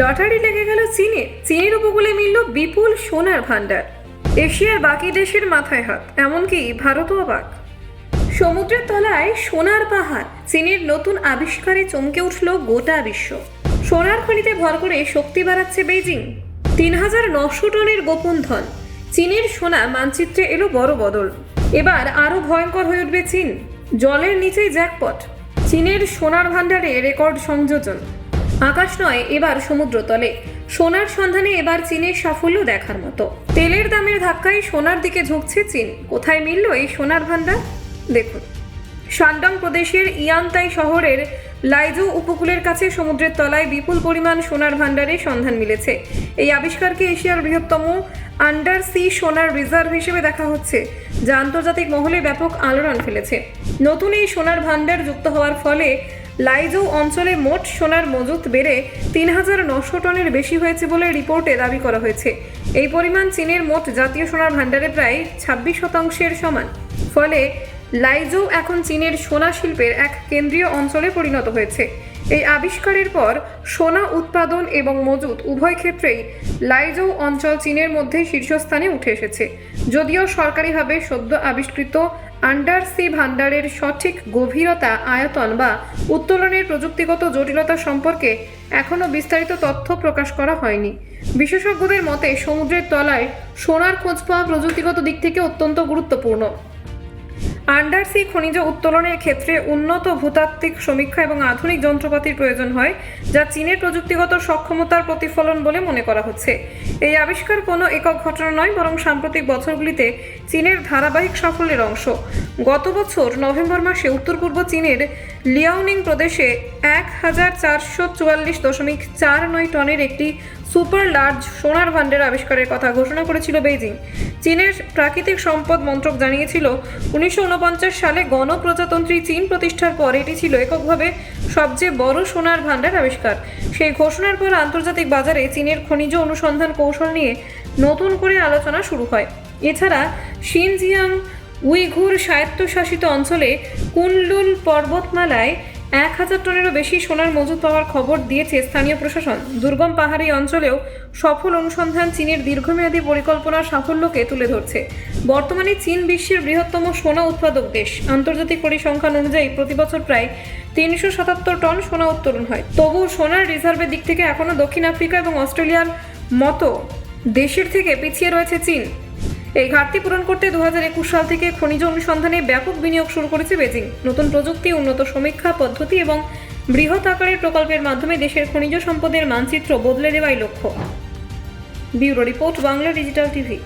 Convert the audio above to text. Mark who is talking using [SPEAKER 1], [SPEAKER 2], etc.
[SPEAKER 1] Lottery লেগে গেল চীনে। চীনের উপকূলে মিলল বিপুল সোনার ভাণ্ডার। এশিয়ার বাকি দেশের মাথায় হাত, এমনকি ভারতও অবাক। সমুদ্রের তলায় সোনার পাহাড়, চীনের নতুন আবিষ্কারে চমকে উঠল গোটা বিশ্ব। সোনার খনিতে ভর করে শক্তি বাড়াচ্ছে বেইজিং। তিন হাজার নশো টনের গোপন ধন, চীনের সোনা মানচিত্রে এলো বড় বদল। এবার আরও ভয়ঙ্কর হয়ে উঠবে চীন। জলের নিচেই জ্যাকপট, চীনের সোনার ভাণ্ডারে রেকর্ড সংযোজন। আকাশ নয়, এবার সমুদ্রতলে সোনার সন্ধানে এবার চীনের সাফল্য দেখার মতো। তেলের দামের ধাক্কায় সোনার দিকে ঝুঁকছে চীন। কোথায় মিলল এই সোনার ভান্ডার দেখুন। শানডং প্রদেশের ইয়ানতাই শহরের লাইজু উপকূলের কাছে সমুদ্রের তলায় বিপুল পরিমাণ সোনার ভাণ্ডারের সন্ধান মিলেছে। এই আবিষ্কারকে এশিয়ার বৃহত্তম আন্ডার সি সোনার রিজার্ভ হিসেবে দেখা হচ্ছে, যা আন্তর্জাতিক মহলে ব্যাপক আলোড়ন ফেলেছে। নতুন এই সোনার ভাণ্ডার যুক্ত হওয়ার ফলে লাইজৌ অঞ্চলে মোট সোনার মজুত বেড়ে তিন হাজার নশো টনের বেশি হয়েছে বলে রিপোর্টে দাবি করা হয়েছে। এই পরিমাণ চীনের মোট জাতীয় সোনার ভাণ্ডারে প্রায় ছাব্বিশ শতাংশের সমান। ফলে লাইজৌ এখন চীনের সোনা শিল্পের এক কেন্দ্রীয় অঞ্চলে পরিণত হয়েছে। এই আবিষ্কারের পর সোনা উৎপাদন এবং মজুত উভয় ক্ষেত্রেই লাইজৌ অঞ্চল চীনের মধ্যে শীর্ষস্থানে উঠে এসেছে। যদিও সরকারিভাবে সদ্য আবিষ্কৃত আন্ডার সি ভান্ডারের সঠিক গভীরতা, আয়তন বা উত্তোলনের প্রযুক্তিগত জটিলতা সম্পর্কে এখনও বিস্তারিত তথ্য প্রকাশ করা হয়নি। বিশেষজ্ঞদের মতে সমুদ্রের তলায় সোনার খোঁজ পাওয়া প্রযুক্তিগত দিক থেকে অত্যন্ত গুরুত্বপূর্ণ। আন্ডারসি খনিজ উত্তোলনের ক্ষেত্রে উন্নত ভূতাত্ত্বিক সমীক্ষা এবং আধুনিক যন্ত্রপাতির প্রয়োজন হয়, যা চীনের প্রযুক্তিগত সক্ষমতার প্রতিফলন বলে মনে করা হচ্ছে। এই আবিষ্কার কোনো একক ঘটনা নয়, বরং সাম্প্রতিক বছরগুলিতে চীনের ধারাবাহিক সাফল্যের অংশ। গত বছর নভেম্বর মাসে উত্তর পূর্ব চীনের লিয়াওনিং প্রদেশে এক হাজার চারশো চুয়াল্লিশ দশমিক চার নয় টনের একটি সুপার লার্জ সোনার ভাণ্ডার আবিষ্কারের কথা ঘোষণা করেছিল বেইজিং। চীনের প্রাকৃতিক সম্পদ মন্ত্রক জানিয়েছিল, উনিশশো উনপঞ্চাশ সালে গণপ্রজাতন্ত্রী চীন প্রতিষ্ঠার পর এটি ছিল এককভাবে সবচেয়ে বড় সোনার ভাণ্ডার আবিষ্কার। সেই ঘোষণার পর আন্তর্জাতিক বাজারে চীনের খনিজ অনুসন্ধান কৌশল নিয়ে নতুন করে আলোচনা শুরু হয়। এছাড়া, শিনজিয়াং উইঘুর স্বায়ত্তশাসিত অঞ্চলে কুনলুন পর্বতমালায় এক হাজার টনেরও বেশি সোনার মজুত পাওয়ার খবর দিয়েছে স্থানীয় প্রশাসন। দুর্গম পাহাড়ি অঞ্চলেও সফল অনুসন্ধান চীনের দীর্ঘমেয়াদী পরিকল্পনার সাফল্যকে তুলে ধরছে। বর্তমানে চীন বিশ্বের বৃহত্তম সোনা উৎপাদক দেশ। আন্তর্জাতিক পরিসংখ্যান অনুযায়ী প্রতি বছর প্রায় তিনশো সাতাত্তর টন সোনা উত্তোলন হয়। তবু সোনার রিজার্ভের দিক থেকে এখনও দক্ষিণ আফ্রিকা এবং অস্ট্রেলিয়ার মতো দেশের থেকে পিছিয়ে রয়েছে চীন। এই ঘাটতি পূরণ করতে দু হাজার একুশ সাল থেকে খনিজ অনুসন্ধানে ব্যাপক বিনিয়োগ শুরু করেছে বেজিং। নতুন প্রযুক্তি, উন্নত সমীক্ষা পদ্ধতি এবং বৃহৎ আকারের প্রকল্পের মাধ্যমে দেশের খনিজ সম্পদের মানচিত্র বদলে দেওয়াই লক্ষ্য। Bureau report, Bangla digital TV.